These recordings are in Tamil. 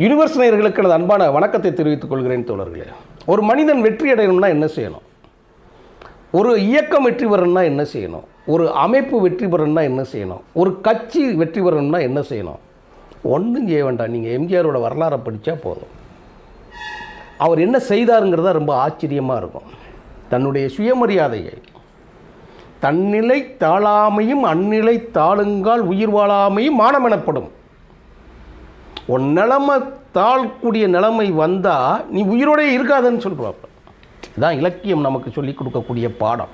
யூனிவர்ஸ் நேயர்களுக்கு எனது அன்பான வணக்கத்தை தெரிவித்துக் கொள்கிறேன் தோழர்களே. ஒரு மனிதன் வெற்றி அடையணும்னா என்ன செய்யணும்? ஒரு இயக்கம் வெற்றி பெறணும்னா என்ன செய்யணும்? ஒரு அமைப்பு வெற்றி பெறணும்னா என்ன செய்யணும்? ஒரு கட்சி வெற்றி பெறணும்னா என்ன செய்யணும்? ஒன்றும் செய்ய வேண்டாம். நீங்கள் எம்ஜிஆரோட வரலாறை படித்தா போதும். அவர் என்ன செய்தாருங்கிறத ரொம்ப ஆச்சரியமாக இருக்கும். தன்னுடைய சுயமரியாதையை தன்னிலை தாழாமையும் அந்நிலை தாழுங்கால் உயிர் வாழாமையும் மானம் எனப்படும் உன் நிலைமை தாழக்கூடிய நிலைமை வந்தால் நீ உயிரோடே இருக்காதன்னு சொல்கிறாப்ப இதான் இலக்கியம் நமக்கு சொல்லிக் கொடுக்கக்கூடிய பாடம்.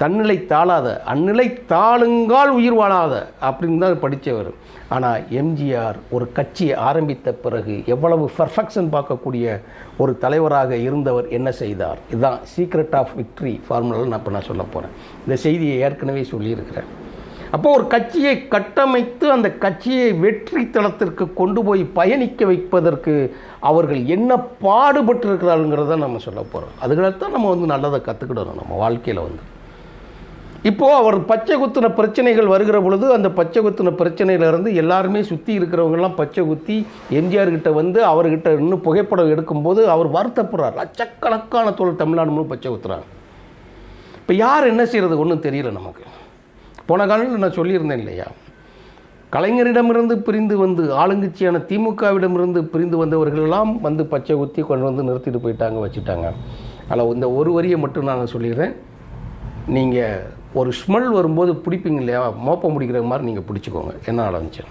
தன்னிலை தாழாத அந்நிலை தாளுங்கால் உயிர் வாழாத அப்படின்னு தான் படித்தவர். ஆனால் எம்ஜிஆர் ஒரு கட்சியை ஆரம்பித்த பிறகு எவ்வளவு பர்ஃபெக்ஷன் பார்க்கக்கூடிய ஒரு தலைவராக இருந்தவர் என்ன செய்தார்? இதுதான் சீக்ரெட் ஆஃப் விக்ட்ரி ஃபார்முலாவில் நான் இப்போ நான் சொல்ல போகிறேன் இந்த செய்தியை ஏற்கனவே சொல்லியிருக்கிறேன். அப்போ ஒரு கட்சியை கட்டமைத்து அந்த கட்சியை வெற்றி தளத்திற்கு கொண்டு போய் பயணிக்க வைப்பதற்கு அவர்கள் என்ன பாடுபட்டிருக்கிறாருங்கிறத நம்ம சொல்ல போகிறோம் அதுகளத்தான் நம்ம வந்து நல்லதை கற்றுக்கிடணும் நம்ம வாழ்க்கையில் வந்து. இப்போது அவர் பச்சை குத்தின பிரச்சனைகள் வருகிற பொழுது அந்த பச்சை குத்தின பிரச்சனையிலேருந்து எல்லாருமே சுற்றி இருக்கிறவங்கெல்லாம் பச்சை குத்தி எம்ஜிஆர் கிட்ட வந்து அவர்கிட்ட இன்னும் புகைப்படம் எடுக்கும்போது அவர் வருத்தப்படுறார். லட்சக்கணக்கான தொழில் தமிழ்நாடு முழு பச்சை குத்துறாங்க. இப்போ யார் என்ன செய்கிறது ஒன்றும் தெரியல நமக்கு. போன காலம் நான் சொல்லியிருந்தேன் இல்லையா? கலைஞரிடமிருந்து பிரிந்து வந்து ஆளுங்கட்சியான திமுகவிடமிருந்து பிரிந்து வந்தவர்களெல்லாம் வந்து பச்சை குத்தி கொண்டு வந்து நிறுத்திட்டு போயிட்டாங்க வச்சுட்டாங்க. அதில் இந்த ஒரு வரியை மட்டும் நான் சொல்லிடுறேன். நீங்கள் ஒரு ஸ்மெல் வரும்போது பிடிப்பீங்க இல்லையா? மோப்பம் முடிக்கிற மாதிரி நீங்கள் பிடிச்சிக்கோங்க. என்ன நடந்துச்சு?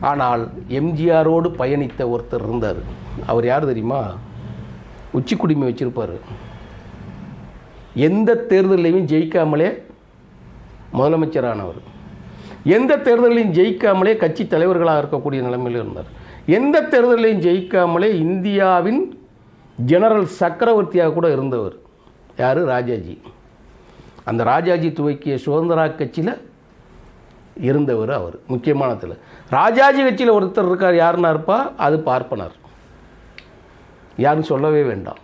ஆனால் எம்ஜிஆரோடு பயணித்த ஒருத்தர் இருந்தார். அவர் யார் தெரியுமா? உச்சி குடிமை வச்சுருப்பார். எந்த தேர்தலையும் ஜெயிக்காமலே முதலமைச்சரானவர். எந்த தேர்தலையும் ஜெயிக்காமலே கட்சி தலைவர்களாக இருக்கக்கூடிய நிலைமையில் இருந்தார். எந்த தேர்தலையும் ஜெயிக்காமலே இந்தியாவின் ஜெனரல் சக்கரவர்த்தியாக கூட இருந்தவர் யார்? ராஜாஜி. அந்த ராஜாஜி துவக்கிய சுதந்திரா கட்சியில் இருந்தவர் அவர் முக்கியமானதில் ராஜாஜி கட்சியில் ஒருத்தர் இருக்கார் யாருன்னா இருப்பா? அது பார்ப்பனர். யாரும் சொல்லவே வேண்டாம்.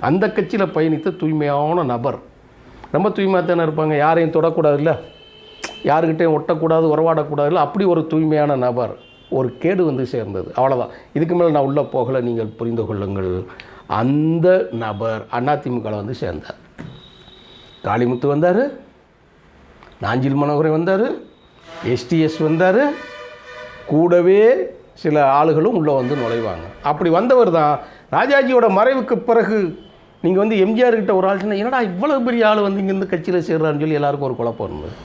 அந்த கட்சியில் பயணித்த தூய்மையான நபர். ரொம்ப தூய்மையாக தானே இருப்பாங்க யாரையும் தொடக்கூடாதுல்ல? யாருக்கிட்டையும் ஒட்டக்கூடாது உறவாடக்கூடாதுல்ல அப்படி ஒரு தூய்மையான நபர் ஒரு கேடு வந்து சேர்ந்தது. அவ்வளோதான் இதுக்கு மேலே நான் உள்ளே போகலை நீங்கள் புரிந்து கொள்ளுங்கள். அந்த நபர் அதிமுகவில் வந்து சேர்ந்தார். காளிமுத்து வந்தார் நாஞ்சில் மனோகரை வந்தார் எஸ்டிஎஸ் வந்தார் கூடவே சில ஆளுகளும் உள்ளே வந்து நுழைவாங்க. அப்படி வந்தவர் தான் ராஜாஜியோட மறைவுக்கு பிறகு நீங்கள் வந்து எம்ஜிஆர் கிட்ட ஒரு ஆள் சொன்னா, என்னடா இவ்வளோ பெரிய ஆள் வந்து இங்கேருந்து கட்சியில் சேர்றான்னு சொல்லி எல்லாருக்கும் ஒரு குழப்பம் இருந்தது.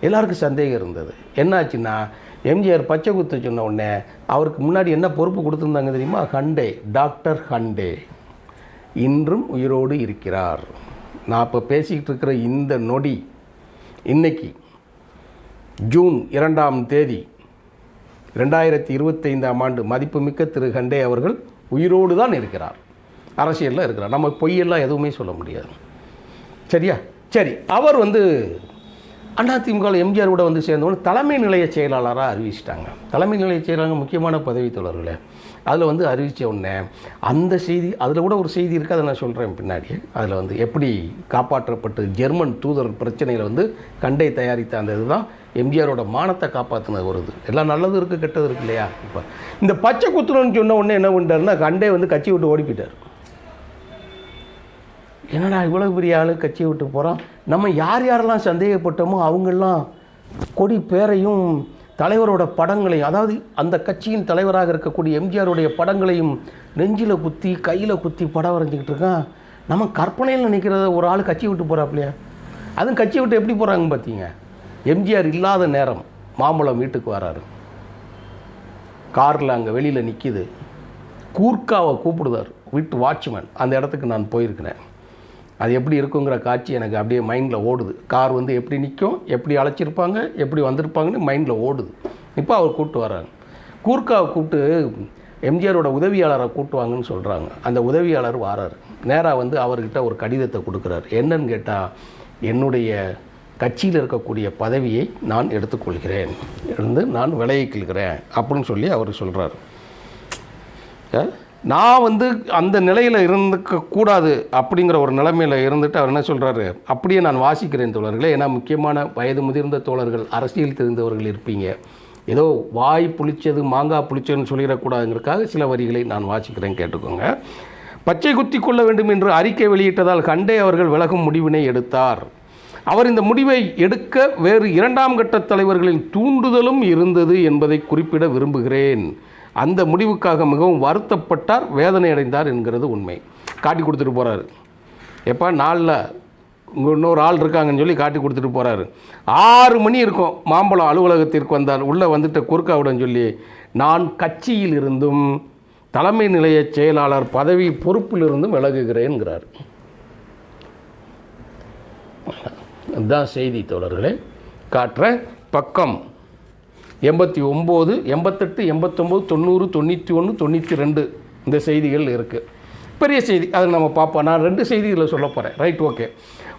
எல்லாருக்கும் சந்தேகம் இருந்தது. என்னாச்சுன்னா எம்ஜிஆர் பச்சை குத்து சொன்ன உடனே அவருக்கு முன்னாடி என்ன பொறுப்பு கொடுத்துருந்தாங்க தெரியுமா? ஹண்டே டாக்டர் ஹண்டே. இன்றும் உயிரோடு இருக்கிறார். நான் இப்போ பேசிக்கிட்டு இருக்கிற இந்த நொடி இன்னைக்கு ஜூன் இரண்டாம் தேதி ரெண்டாயிரத்தி இருபத்தைந்தாம் ஆண்டு மதிப்புமிக்க திரு ஹண்டே அவர்கள் உயிரோடு தான் இருக்கிறார். அரசியலில் இருக்கிறார். நம்ம பொய்யெல்லாம் எதுவுமே சொல்ல முடியாது. சரியா? சரி அவர் வந்து அதிமுக எம்ஜிஆர் கூட வந்து சேர்ந்தவொடனே தலைமை நிலைய செயலாளராக அறிவிச்சிட்டாங்க. தலைமை நிலைய செயலாளர் முக்கியமான பதவி தொடர்களே அதில் வந்து அறிவித்த உடனே அந்த செய்தி அதில் கூட ஒரு செய்தி இருக்குது அதை நான் சொல்கிறேன் பின்னாடி அதில் வந்து எப்படி காப்பாற்றப்பட்டு ஜெர்மன் தூதர் பிரச்சனையில் வந்து கண்டை தயாரித்த அந்த இதுதான் எம்ஜிஆரோட மானத்தை காப்பாற்றினது வருது எல்லாம் நல்லது இருக்குது கெட்டது இருக்கு இல்லையா? இப்போ இந்த பச்சை குத்துறோன்னு சொன்ன உடனே என்ன பண்ணிட்டாருன்னா கண்டே வந்து கட்சி விட்டு ஓடி போயிட்டார். என்னடா இவ்வளோ பெரிய ஆள் கட்சியை விட்டு போகிறான் நம்ம யார் யாரெல்லாம் சந்தேகப்பட்டோமோ அவங்கெல்லாம் கொடி பேரையும் தலைவரோட படங்களையும் அதாவது அந்த கட்சியின் தலைவராக இருக்கக்கூடிய எம்ஜிஆருடைய படங்களையும் நெஞ்சில் குத்தி கையில் குத்தி படம் வரைஞ்சிக்கிட்டு இருக்கான். நம்ம கற்பனையில் நிற்கிறத ஒரு ஆள் கட்சி விட்டு போகிறாப்லையா அதுவும் கட்சி விட்டு எப்படி போகிறாங்கன்னு பார்த்தீங்க எம்ஜிஆர் இல்லாத நேரம் மாம்பழம் வீட்டுக்கு வராரு. காரில் அங்கே வெளியில் நிற்கிது கூர்க்காவை கூப்பிடுதார். வீட்டு வாட்ச்மேன். அந்த இடத்துக்கு நான் போயிருக்கிறேன். அது எப்படி இருக்குங்கிற காட்சி எனக்கு அப்படியே மைண்டில் ஓடுது. கார் வந்து எப்படி நிற்கும் எப்படி அழைச்சிருப்பாங்க எப்படி வந்திருப்பாங்கன்னு மைண்டில் ஓடுது. இப்போ அவர் கூப்பிட்டு வர்றாங்க கூர்க்காவை கூப்பிட்டு எம்ஜிஆரோட உதவியாளரை கூட்டுவாங்கன்னு சொல்கிறாங்க அந்த உதவியாளர் வாரார். நேராக வந்து அவர்கிட்ட ஒரு கடிதத்தை கொடுக்குறாரு. என்னன்னு கேட்டால் என்னுடைய கட்சியில் இருக்கக்கூடிய பதவியை நான் எடுத்துக்கொள்கிறேன். இருந்து நான் விலகிக்கொள்கிறேன். அப்படின்னு சொல்லி அவர் சொல்கிறார் ஆ? நான் வந்து அந்த நிலையில் இருந்துக்கக்கூடாது அப்படிங்கிற ஒரு நிலைமையில் இருந்துட்டு அவர் என்ன சொல்கிறாரு அப்படியே நான் வாசிக்கிறேன் தோழர்களே. ஏன்னா முக்கியமான வயது முதிர்ந்த தோழர்கள் அரசியல் தெரிந்தவர்கள் இருப்பீங்க. ஏதோ வாய் புளிச்சது மாங்காய் புளிச்சதுன்னு சொல்லிடக்கூடாதுங்கிறதுக்காக சில வரிகளை நான் வாசிக்கிறேன் கேட்டுக்கோங்க. பச்சை குத்தி கொள்ள வேண்டும் என்று அறிக்கை வெளியிட்டதால் கண்டே அவர்கள் விலகும் முடிவினை எடுத்தார். அவர் இந்த முடிவை எடுக்க வேறு இரண்டாம் கட்ட தலைவர்களின் தூண்டுதலும் இருந்தது என்பதை குறிப்பிட விரும்புகிறேன். அந்த முடிவுக்காக மிகவும் வருத்தப்பட்டார் வேதனை அடைந்தார் என்கிறது உண்மை. காட்டி கொடுத்துட்டு போகிறாரு எப்போ நாளில் இங்கே இன்னொரு ஆள் இருக்காங்கன்னு சொல்லி காட்டி கொடுத்துட்டு போகிறாரு ஆறு மணி இருக்கும். மாம்பழம் அலுவலகத்திற்கு வந்தார். உள்ளே வந்துட்ட குறுக்காவுடன் சொல்லி நான் கட்சியில் இருந்தும் தலைமை நிலைய செயலாளர் பதவி பொறுப்பிலிருந்தும் விலகுகிறேன்கிறார். அதுதான் செய்தி தோழர்களே. காட்டுற பக்கம். எண்பத்தி ஒம்பது எண்பத்தெட்டு எண்பத்தொம்போது தொண்ணூறு தொண்ணூற்றி ஒன்று தொண்ணூற்றி ரெண்டு இந்த செய்திகள் இருக்குது பெரிய செய்தி. அதை நம்ம பார்ப்போம். நான் ரெண்டு செய்திகளை சொல்ல போகிறேன் ரைட் ஓகே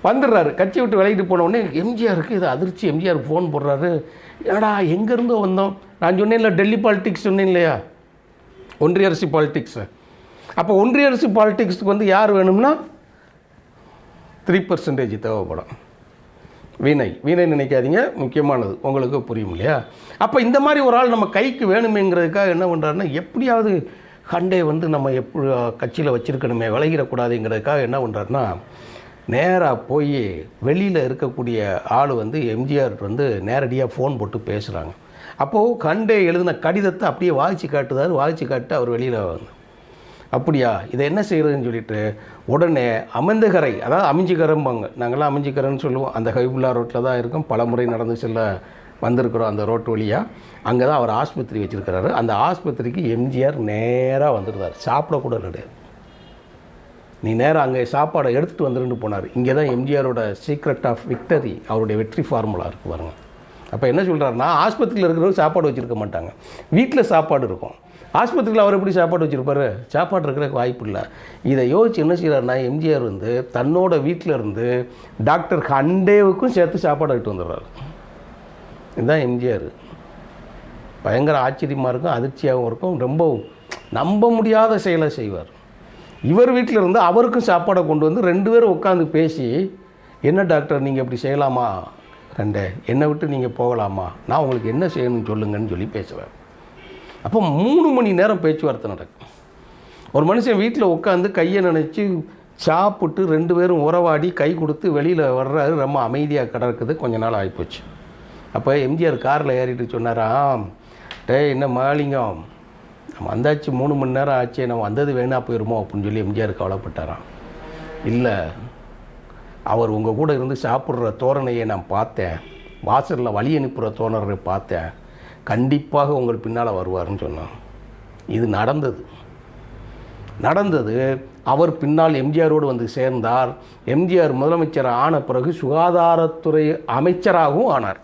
வந்துடுறாரு. கட்சி விட்டு விலகிட்டு போன எம்ஜிஆருக்கு இது அதிர்ச்சி. எம்ஜிஆர் ஃபோன் போடுறாரு. ஏடா எங்கேருந்தோ வந்தோம்? நான் சொன்னேன்ல டெல்லி பாலிடிக்ஸ் சொன்னேன் இல்லையா ஒன்றிய அரசு பாலிடிக்ஸு அப்போ ஒன்றிய அரசு பாலிடிக்ஸுக்கு வந்து யார் வேணும்னா த்ரீ பர்சன்டேஜ் தேவைப்படும். வீணை. வீணை நினைக்காதீங்க முக்கியமானது. உங்களுக்கு புரியும் இல்லையா? அப்போ இந்த மாதிரி ஒரு ஆள் நம்ம கைக்கு வேணுமேங்கிறதுக்காக என்ன பண்ணுறாருன்னா எப்படியாவது கண்டே வந்து நம்ம எப்படி கட்சியில் வச்சுருக்கணுமே விளையிடக்கூடாதுங்கிறதுக்காக என்ன பண்ணுறாருன்னா நேராக போய் வெளியில் இருக்கக்கூடிய ஆள் வந்து எம்ஜிஆர் வந்து நேரடியாக ஃபோன் போட்டு பேசுகிறாங்க அப்போது கண்டே எழுதின கடிதத்தை அப்படியே வாய்ச்சி காட்டுதார் வாய்ச்சி காட்டு அவர் வெளியில் வந்து அப்படியா? இதை என்ன செய்கிறதுன்னு சொல்லிட்டு உடனே அமைந்தகரை அதாவது அமைஞ்சிக்கரம்பாங்க நாங்களாம் அமைஞ்சிக்கரன்னு சொல்லுவோம். அந்த ஹைபுல்லா ரோட்டில் தான் இருக்கும். பல முறை நடந்து செல்ல வந்திருக்கிறோம் அந்த ரோட்டு வழியாக அங்கே தான் அவர் ஆஸ்பத்திரி வச்சுருக்கிறாரு. அந்த ஆஸ்பத்திரிக்கு எம்ஜிஆர் நேராக வந்துருந்தார் சாப்பிடக்கூட கிடையாது நீ நேராக அங்கே சாப்பாடை எடுத்துகிட்டு வந்துருந்து போனார். இங்கே தான் எம்ஜிஆரோட சீக்ரெட் ஆஃப் விக்டரி அவருடைய வெற்றி ஃபார்முலா இருக்கு பாருங்க. அப்போ என்ன சொல்கிறாருன்னா ஆஸ்பத்திரியில் இருக்கிறவங்க சாப்பாடு வச்சுருக்க மாட்டாங்க. வீட்டில் சாப்பாடு இருக்கும். ஆஸ்பத்திரியில் அவர் எப்படி சாப்பாடு வச்சுருப்பாரு? சாப்பாடு இருக்கிற வாய்ப்பு இல்லை. இதை யோசிச்சு என்ன செய்கிறாருன்னா எம்ஜிஆர் வந்து தன்னோட வீட்டில் இருந்து டாக்டர் ஹண்டேவுக்கும் சேர்த்து சாப்பாடு விட்டு வந்துடுறாரு. இதுதான் எம்ஜிஆர். பயங்கர ஆச்சரியமாக இருக்கும் அதிர்ச்சியாகவும் இருக்கும் ரொம்ப நம்ப முடியாத செயலை செய்வார். இவர் வீட்டில் இருந்து அவருக்கும் சாப்பாடை கொண்டு வந்து ரெண்டு பேரும் உட்காந்து பேசி என்ன டாக்டர் நீங்கள் இப்படி செய்யலாமா? ரெண்டே என்னை விட்டு நீங்கள் போகலாமா? நான் உங்களுக்கு என்ன செய்யணும்னு சொல்லுங்கன்னு சொல்லி பேசுவேன் அப்போ மூணு மணி நேரம் பேச்சுவார்த்தை நடக்கும். ஒரு மனுஷன் வீட்டில் உட்காந்து கையை நினச்சி சாப்பிட்டு ரெண்டு பேரும் உறவாடி கை கொடுத்து வெளியில் வர்றாரு ரொம்ப அமைதியாக கிடக்குது கொஞ்ச நாள் ஆகிப்போச்சு அப்போ எம்ஜிஆர் காரில் ஏறிட்டு சொன்னாராம் டேய் என்ன மாலிங்கம்? நம்ம வந்தாச்சு மூணு மணி நேரம் ஆச்சு நம்ம வந்தது வேணா போயிருமோ? அப்படின்னு சொல்லி எம்ஜிஆர் கவலைப்பட்டாராம். இல்லை அவர் உங்கள் கூட இருந்து சாப்பிட்ற தோரணையை நான் பார்த்தேன். வாசலில் வழி அனுப்புகிற தோரணரை பார்த்தேன். கண்டிப்பாக உங்கள் பின்னால் வருவார்னு சொன்னான் இது நடந்தது. நடந்தது அவர் பின்னால் எம்ஜிஆரோடு வந்து சேர்ந்தார். எம்ஜிஆர் முதலமைச்சர் ஆன பிறகு சுகாதாரத்துறை அமைச்சராகவும் ஆனார்.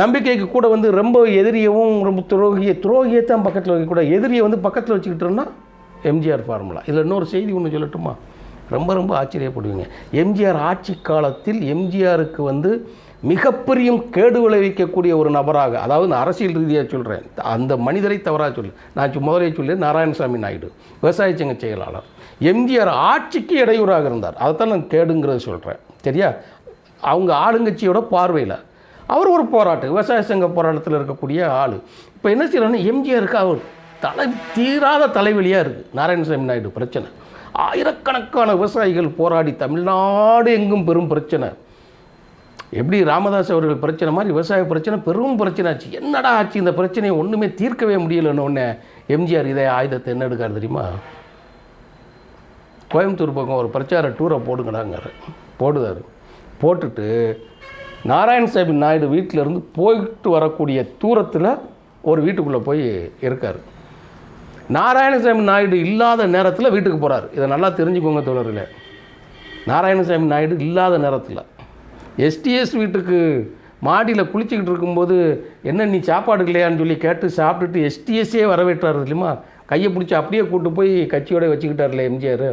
நம்பிக்கைக்கு கூட வந்து ரொம்ப எதிரியவும் ரொம்ப துரோகிய துரோகியத்தான் பக்கத்தில் வைக்கக்கூடாது எதிரியை வந்து பக்கத்தில் வச்சுக்கிட்டோம்னா எம்ஜிஆர் ஃபார்முலா இதில் இன்னொரு செய்தி ஒன்று சொல்லட்டுமா? ரொம்ப ரொம்ப ஆச்சரியப்படுவீங்க. எம்ஜிஆர் ஆட்சி காலத்தில் எம்ஜிஆருக்கு வந்து மிகப்பெரிய கேடு விளைவிக்கக்கூடிய ஒரு நபராக அதாவது நான் அரசியல் ரீதியாக சொல்கிறேன் அந்த மனிதரை தவறாக சொல்லு. நான் முதலே சொல்லி நாராயணசாமி நாயுடு விவசாய சங்க செயலாளர். எம்ஜிஆர் ஆட்சிக்கு இடையூறாக இருந்தார். அதைத்தான் நான் கேடுங்கிறத சொல்கிறேன் சரியா? அவங்க ஆளுங்கட்சியோட பார்வையில். அவர் ஒரு போராட்டம் விவசாய சங்க போராட்டத்தில் இருக்கக்கூடிய ஆள். இப்போ என்ன செய்யறோன்னா எம்ஜிஆருக்கு அவர் தலை தீராத தலைவலியாக இருக்குது நாராயணசாமி நாயுடு பிரச்சனை. ஆயிரக்கணக்கான விவசாயிகள் போராடி தமிழ்நாடு எங்கும் பெரும் பிரச்சனை. எப்படி ராமதாஸ் அவர்கள் பிரச்சனை மாதிரி விவசாய பிரச்சனை பெரும் பிரச்சனை ஆச்சு. என்னடா ஆச்சு இந்த பிரச்சனையை ஒன்றுமே தீர்க்கவே முடியலன்னு உடனே எம்ஜிஆர் இதே ஆயுதத்தை என்ன எடுக்கார் தெரியுமா? கோயம்புத்தூர் பக்கம் ஒரு பிரச்சார டூரை போடுங்கடாங்கிறார். போடுதார். போட்டுட்டு நாராயணசாமி நாயுடு வீட்டில் இருந்து போயிட்டு வரக்கூடிய தூரத்தில் ஒரு வீட்டுக்குள்ளே போய் இருக்கார். நாராயணசாமி நாயுடு இல்லாத நேரத்தில் வீட்டுக்கு போகிறார் இதை நல்லா தெரிஞ்சுக்கோங்க தோழர்களே. நாராயணசாமி நாயுடு இல்லாத நேரத்தில் எஸ்டிஎஸ் வீட்டுக்கு மாடியில் குளிச்சுக்கிட்டு இருக்கும்போது என்ன நீ சாப்பாடு இல்லையான்னு சொல்லி கேட்டு சாப்பிட்டுட்டு எஸ்டிஎஸ்ஸே வரவேற்றார் இல்லையுமா கையை பிடிச்சி அப்படியே கூட்டு போய் கட்சியோட வச்சுக்கிட்டார்ல எம்ஜிஆர்.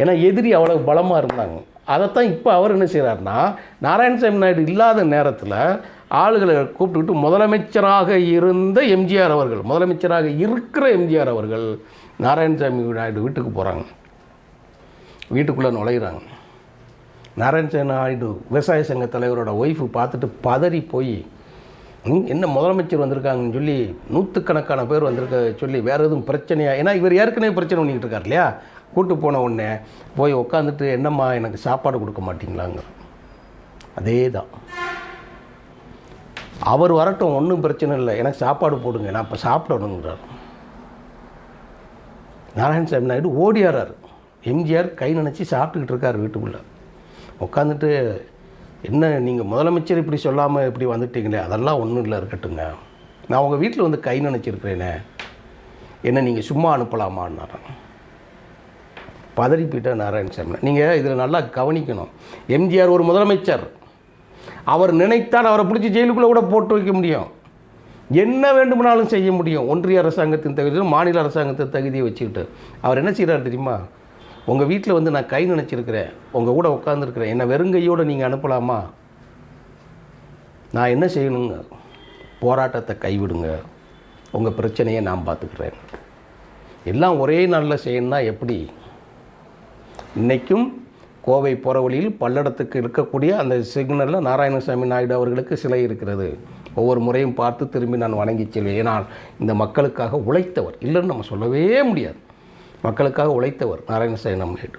ஏன்னா எதிரி அவ்வளோ பலமாக இருந்தாங்க. அதைத்தான் இப்போ அவர் என்ன செய்கிறாருன்னா நாராயணசாமி நாயுடு இல்லாத நேரத்தில் ஆளுகளை கூப்பிட்டுக்கிட்டு முதலமைச்சராக இருந்த எம்ஜிஆர் அவர்கள் முதலமைச்சராக இருக்கிற எம்ஜிஆர் அவர்கள் நாராயணசாமி நாயுடு வீட்டுக்கு போகிறாங்க வீட்டுக்குள்ளே நுழையிறாங்க. நாராயணசாமி நாயுடு விவசாய சங்க தலைவரோட ஒய்ஃபு பார்த்துட்டு பதறி போய் என்ன முதலமைச்சர் வந்திருக்காங்கன்னு சொல்லி நூற்றுக்கணக்கான பேர் வந்திருக்க சொல்லி வேறு எதுவும் பிரச்சனையா? ஏன்னா இவர் ஏற்கனவே பிரச்சனை பண்ணிக்கிட்டு இருக்கார் இல்லையா? கூட்டு போன உடனே போய் உட்காந்துட்டு என்னம்மா எனக்கு சாப்பாடு கொடுக்க மாட்டிங்களாங்க? அதே தான். அவர் வரட்டும் ஒன்றும் பிரச்சனை இல்லை. எனக்கு சாப்பாடு போடுங்க நான் இப்போ சாப்பிடணுங்கிறார் நாராயணசாமி நாயுடு ஓடியாரார் எம்ஜிஆர் கை நினச்சி சாப்பிட்டுக்கிட்டு இருக்கார் வீட்டுக்குள்ளே. உட்காந்துட்டு என்ன நீங்கள் முதலமைச்சர் இப்படி சொல்லாமல் இப்படி வந்துட்டீங்களே? அதெல்லாம் ஒன்றும் இல்லை இருக்கட்டுங்க நான் உங்கள் வீட்டில் வந்து கை நினச்சிருக்கிறேனே. என்ன நீங்கள் சும்மா அனுப்பலாமான்னாராம். பதறி போயிட்டார் நாராயணசாமி நீங்கள் இதில் நல்லா கவனிக்கணும். எம்ஜிஆர் ஒரு முதலமைச்சர். அவர் நினைத்தால் அவரை பிடிச்சி ஜெயிலுக்குள்ளே கூட போட்டு வைக்க முடியும். என்ன வேண்டுமானாலும் செய்ய முடியும். ஒன்றிய அரசாங்கத்தின் தகுதியும் மாநில அரசாங்கத்தின் தகுதியை வச்சுக்கிட்டு. அவர் என்ன செய்கிறார் தெரியுமா? உங்கள் வீட்டில் வந்து நான் கை நினச்சிருக்கிறேன். உங்கள் கூட உட்காந்துருக்கிறேன் என்னை வெறுங்கையோடு நீங்கள் அனுப்பலாமா? நான் என்ன செய்யணுங்க? போராட்டத்தை கைவிடுங்க. உங்கள் பிரச்சனையை நான் பார்த்துக்கிறேன் எல்லாம் ஒரே நாளில் செய்யணும்னா எப்படி? இன்றைக்கும் கோவை போகிற வழியில் பல்லடத்துக்கு இருக்கக்கூடிய அந்த சிக்னலில் நாராயணசாமி நாயுடு அவர்களுக்கு சிலை இருக்கிறது. ஒவ்வொரு முறையும் பார்த்து திரும்பி நான் வணங்கி செல்வேன். ஏன்னால் இந்த மக்களுக்காக உழைத்தவர். இல்லைன்னு நம்ம சொல்லவே முடியாது. மக்களுக்காக உழைத்தவர் நாராயணசாமி நாயுடு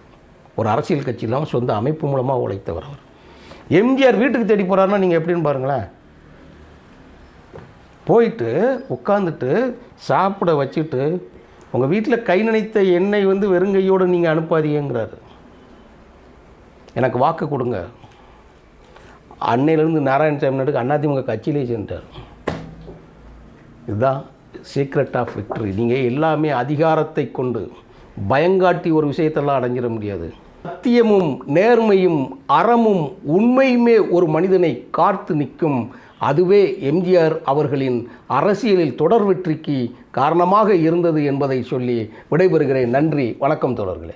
ஒரு அரசியல் கட்சி இல்லாமல் சொந்த அமைப்பு மூலமாக உழைத்தவர் அவர். எம்ஜிஆர் வீட்டுக்கு தேடி போகிறாருன்னா நீங்கள் எப்படின்னு பாருங்களேன். போயிட்டு உட்காந்துட்டு சாப்பிட வச்சுட்டு உங்கள் வீட்டில் கை நினைத்த எண்ணெய் வந்து வெறுங்கையோடு நீங்கள் அனுப்பாதீங்கிறாரு எனக்கு வாக்கு கொடுங்க. அன்னையிலேருந்து நாராயணசாமி நாட்டுக்கு அதிமுக கட்சியிலே சென்றார் இதுதான் சீக்ரெட் ஆஃப் விக்டரி நீங்கள் எல்லாமே அதிகாரத்தை கொண்டு பயங்காட்டி ஒரு விஷயத்தெல்லாம் அடைஞ்சிட முடியாது. சத்தியமும் நேர்மையும் அறமும் உண்மையுமே ஒரு மனிதனை காத்து நிற்கும் அதுவே எம்ஜிஆர் அவர்களின் அரசியலில் தொடர் வெற்றிக்கு காரணமாக இருந்தது என்பதை சொல்லி விடைபெறுகிறேன். நன்றி வணக்கம் தொடர்களே